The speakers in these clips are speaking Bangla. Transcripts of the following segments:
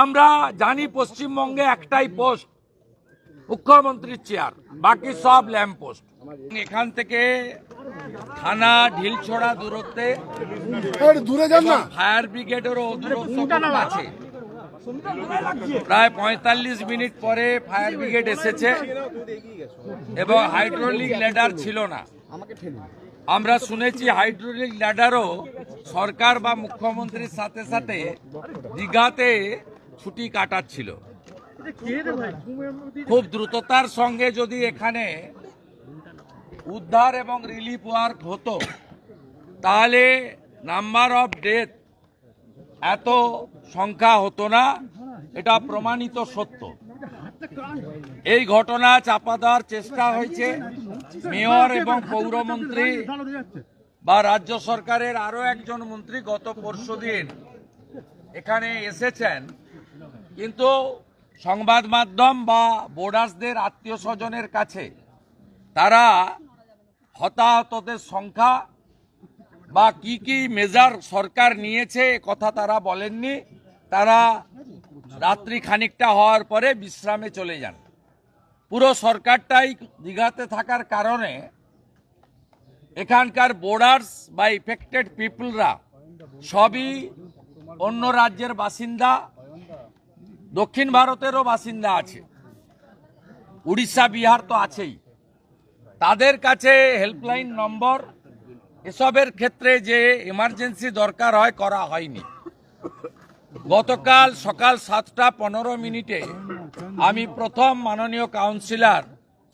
আমরা জানি পশ্চিমবঙ্গে একটাই পোস্ট মুখ্যমন্ত্রীর চেয়ার বাকি সব ল্যাম্প পোস্ট। এখান থেকে থানা ঢিলছড়া দূরত্বে দূরে যান না। ফায়ার ব্রিগেডেরও দূরত্ব আছে। প্রায় পঁয়তাল্লিশ মিনিট পরে ফায়ার ব্রিগেড এসেছে এবং হাইড্রোলিক ল্যাডার ছিল না। আমরা শুনেছি হাইড্রোলিক ল্যাডারও সরকার বা মুখ্যমন্ত্রীর সাথে সাথে দীঘাতে ছুটি কাটাচ্ছিল। খুব দ্রুততার সঙ্গে যদি এখানে উদ্ধার এবং রিলিফ ওয়ার্ক হতো তাহলে নাম্বার অফ ডেথ এত সংখ্যা হতো না এটা প্রমাণিত সত্য। এই ঘটনা চাপা দেওয়ার চেষ্টা হয়েছে। মেয়র এবং পৌরমন্ত্রী বা রাজ্য সরকারের আরও একজন মন্ত্রী গত পরশুদিন এখানে এসেছেন। কিন্তু সংবাদ মাধ্যম বা বোর্ডার্সদের আত্মীয় স্বজনের কাছে তারা হতাহতদের সংখ্যা বা কি কি মেজার সরকার নিয়েছে কথা তারা বলেননি। তারা রাত্রি খানিকটা হওয়ার পরে বিশ্রামে চলে যান। পুরো সরকারটাই দীঘাতে থাকার কারণে এখানকার বোর্ডার্স বা ইফেক্টেড পিপলরা সবই অন্য রাজ্যের বাসিন্দা দক্ষিণ ভারতেরও বাসিন্দা আছে। উড়িষ্যা, বিহার তো আছেই। তাদের কাছে হেল্পলাইন নম্বর, এসবের ক্ষেত্রে যে এমার্জেন্সি দরকার হয়, করা হয়নি। গতকাল সকাল সাতটা পনেরো মিনিটে আমি প্রথম মাননীয় কাউন্সিলর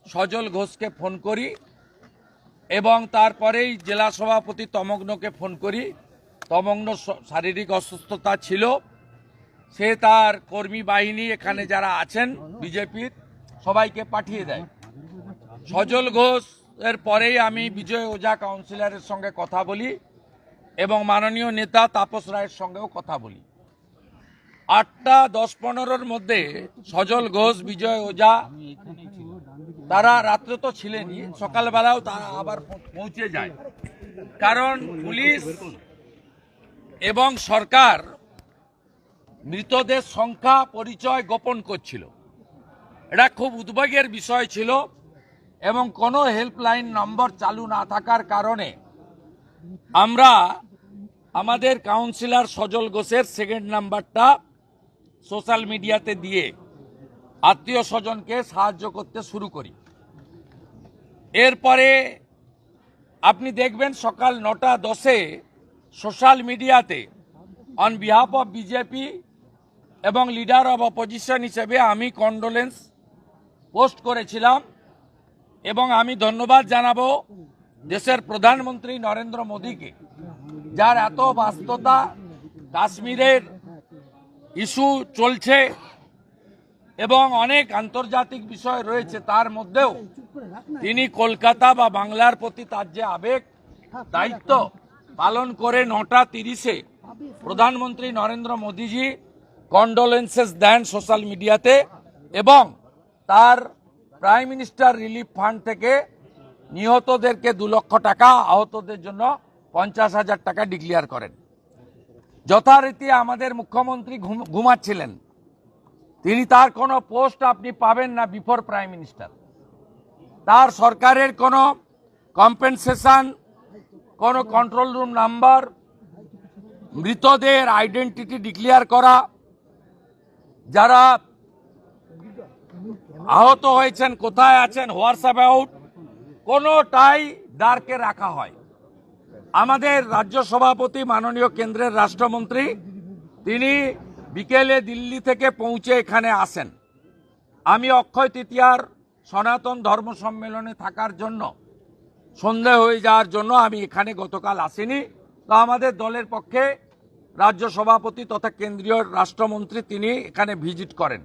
সজল ঘোষকে ফোন করি এবং তারপরেই জেলা সভাপতি তমগ্নকে ফোন করি। তমগ্ন শারীরিক অসুস্থতা ছিল। সে তার কর্মী বাহিনী এখানে যারা আছেন, বিজেপির, সবাইকে পাঠিয়ে দেয়। সজল ঘোষ, এর পরেই আমি বিজয় ওঝা কাউন্সিলরের সঙ্গে কথা বলি এবং মাননীয় নেতা তাপস রায়ের সঙ্গেও কথা বলি। আটটা দশ পনেরোর মধ্যে সজল ঘোষ, বিজয় ওঝা, তারা রাত্রে তো ছিলেনই, সকালবেলাও তারা আবার পৌঁছে যায়। কারণ পুলিশ এবং সরকার মৃতদের সংখ্যা, পরিচয় গোপন করছিল। এটা খুব উদ্বেগের বিষয় ছিল এবং কোনো হেল্পলাইন নম্বর চালু না থাকার কারণে আমরা আমাদের কাউন্সিলর সজল ঘোষের সেকেন্ড নাম্বারটা সোশ্যাল মিডিয়াতে দিয়ে আত্মীয় স্বজনকে সাহায্য করতে শুরু করি। এরপরে আপনি দেখবেন সকাল নটা দশে সোশ্যাল মিডিয়াতে অন বিহাফ অফ বিজেপি এবং লিডার অব অপোজিশন হিসেবে আমি কন্ডোলেন্স পোস্ট করেছিলাম এবং আমি ধন্যবাদ জানাব দেশের প্রধানমন্ত্রী নরেন্দ্র মোদীকে, যার এত বাস্ততা কাশ্মীরের ইস্যু চলছে এবং অনেক আন্তর্জাতিক বিষয় রয়েছে, তার মধ্যেও তিনি কলকাতা বা বাংলার প্রতি তার যে আবেগ, দায়িত্ব পালন করে নটা তিরিশে প্রধানমন্ত্রী নরেন্দ্র মোদীজি কন্ডোলেন্সেস দেন সোশ্যাল মিডিয়াতে এবং তার প্রাইম মিনিস্টার রিলিফ ফান্ড থেকে নিহতদেরকে দু লক্ষ টাকা, আহতদের জন্য পঞ্চাশ হাজার টাকা ডিক্লেয়ার করেন। যথারীতি আমাদের মুখ্যমন্ত্রী ঘুম- ঘুমাচ্ছিলেন। তিনি তার কোনো পোস্ট আপনি পাবেন না বিফোর প্রাইম মিনিস্টার তার সরকারের কোনো কম্পেনসেশন কোনো কন্ট্রোল রুম নাম্বার মৃতদের আইডেন্টিটি ডিক্লেয়ার করা যারা আহত হয়েছেন, কোথায় আছেন, হোয়াটস অ্যাবাউট কোনোটাই ডার্কে রাখা হয়। আমাদের রাজ্য সভাপতি, মাননীয় কেন্দ্রের রাষ্ট্রমন্ত্রী, তিনি বিকেলে দিল্লি থেকে পৌঁছে এখানে আসেন। আমি অক্ষয় তৃতীয়ার সনাতন ধর্ম সম্মেলনে থাকার জন্য, সন্ধে হয়ে যাওয়ার জন্য আমি এখানে গতকাল আসিনি। তো আমাদের দলের পক্ষে রাজ্য সভাপতি তথা কেন্দ্রীয় রাষ্ট্রমন্ত্রী তিনি এখানে ভিজিট করেন।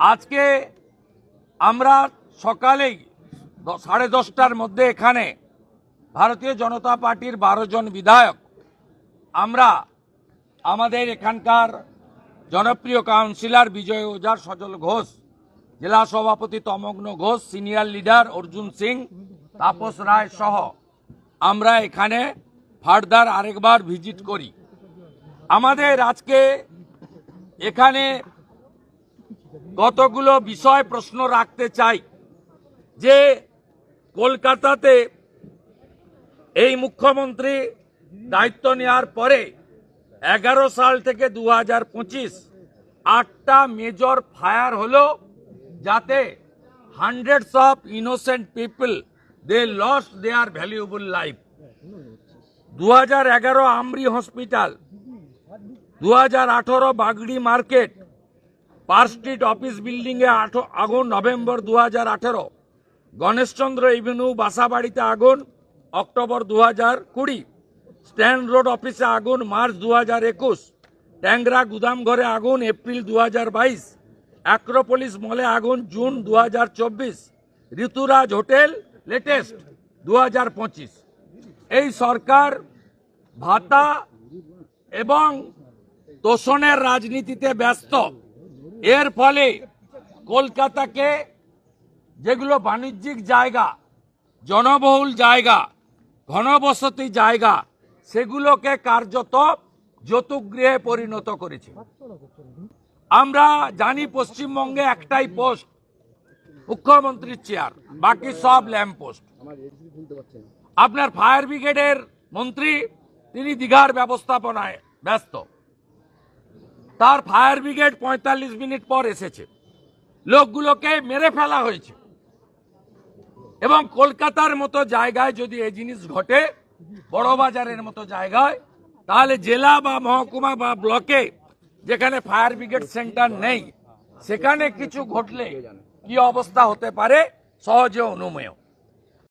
আজকে আমরা সকালেই সাড়ে দশটার মধ্যে এখানে ভারতীয় জনতা পার্টির বারো জন বিধায়ক, আমরা আমাদের এখানকার জনপ্রিয় কাউন্সিলর বিজয় ওঝার, সজল ঘোষ, জেলা সভাপতি তমগ্ন ঘোষ, সিনিয়র লিডার অর্জুন সিং, তাপস রায় সহ আমরা এখানে ফার্দার আরেকবার ভিজিট করি। আমাদের আজকে এখানে কতগুলো বিষয় প্রশ্ন রাখতে চাই। যে কলকাতাতে এই মুখ্যমন্ত্রী দায়িত্ব নেওয়ার পরে এগারো সাল থেকে দু হাজার পঁচিশ আটটা মেজর ফায়ার হলো যাতে hundreds of innocent people they lost their valuable life দু হাজার এগারো আমরি হসপিটাল দু হাজার আঠারো Bagri market, park street office building এ আঠো- আগুন, নভেম্বর দু হাজার আঠেরো। গণেশচন্দ্র এভিনিউ বাসাবাড়িতে আগুন, অক্টোবর দু হাজার কুড়ি। স্ট্যান্ড রোড অফিসে আগুন, মার্চ দু হাজার একুশ। ট্যাংরা গুদাম ঘরে আগুন, এপ্রিল দু হাজার বাইশ। অ্যাক্রোপলিস মলে আগুন, জুন দু হাজার চব্বিশ। ঋতুরাজ হোটেল, লেটেস্ট দু হাজার পঁচিশ। এই সরকার ভাতা এবং তোষণের রাজনীতিতে ব্যস্ত। এর ফলে কলকাতাকে যেগুলো বাণিজ্যিক জায়গা, জনবহুল জায়গা, ঘনবসতি জায়গা, সেগুলোকে কার্যত যতুগৃহে পরিণত করেছে। আমরা জানি পশ্চিমবঙ্গে একটাই পোস্ট, মুখ্যমন্ত্রীর চেয়ার, বাকি সব ল্যাম্প পোস্ট। আপনার ফায়ার ব্রিগেডের মন্ত্রী, তিনি দীঘার ব্যবস্থাপনায় ব্যস্ত। তার ফায়ার ব্রিগেড পঁয়তাল্লিশ মিনিট পর এসেছে। লোকগুলোকে মেরে ফেলা হয়েছে। এবং কলকাতার মতো জায়গায় যদি এই জিনিস ঘটে, বড় বাজারের মতো জায়গায়, তাহলে জেলা বা মহকুমা বা ব্লকে যেখানে ফায়ার ব্রিগেড সেন্টার নেই, সেখানে কিছু ঘটলে কি অবস্থা হতে পারে? সহজে অনুমেয়।